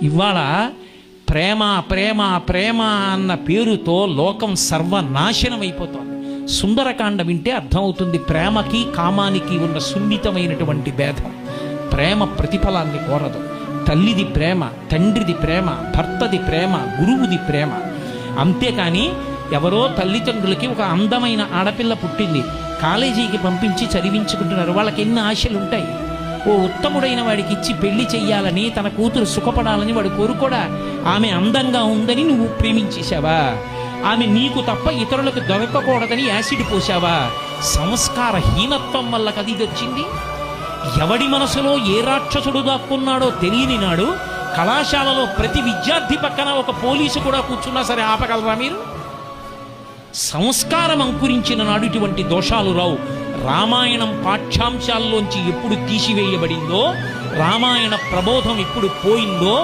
ఇవాళ ప్రేమ ప్రేమ ప్రేమ అన్న పేరుతో లోకం సర్వనాశనం అయిపోతుంది. సుందరకాండ వింటే అర్థమవుతుంది ప్రేమకి కామానికి ఉన్న సున్నితమైనటువంటి భేదం. ప్రేమ ప్రతిఫలాన్ని కోరదు. తల్లిది ప్రేమ తండ్రిది ప్రేమ భర్తది ప్రేమ గురువుది ప్రేమ. అంతేకాని ఎవరో తల్లిదండ్రులకి ఒక అందమైన ఆడపిల్ల పుట్టింది. కాలేజీకి పంపించి చదివించుకుంటున్నారు. వాళ్ళకి ఎన్ని ఆశలు ఉంటాయి ఓ ఉత్తముడైన వాడికి ఇచ్చి పెళ్ళి చెయ్యాలని తన కూతురు సుఖపడాలని వాడు కోరుకోడా? ఆమె అందంగా ఉందని నువ్వు ప్రేమించేశావా? ఆమె నీకు తప్ప ఇతరులకు దొరకకూడదని యాసిడ్ పోసావా సంస్కార హీనత్వం వల్ల కది ఇది వచ్చింది ఎవడి మనసులో ఏ రాక్షసుడు దాక్కున్నాడో తెలియని నాడు కళాశాలలో ప్రతి విద్యార్థి పక్కన ఒక పోలీసు కూడా కూర్చున్నా సరే ఆపగలరా మీరు? సంస్కారం అంకురించిన నాడు ఇటువంటి దోషాలు రావు. రామాయణం పాఠ్యాంశాల్లోంచి ఎప్పుడు తీసివేయబడిందో రామాయణ ప్రబోధం ఎప్పుడు పోయిందో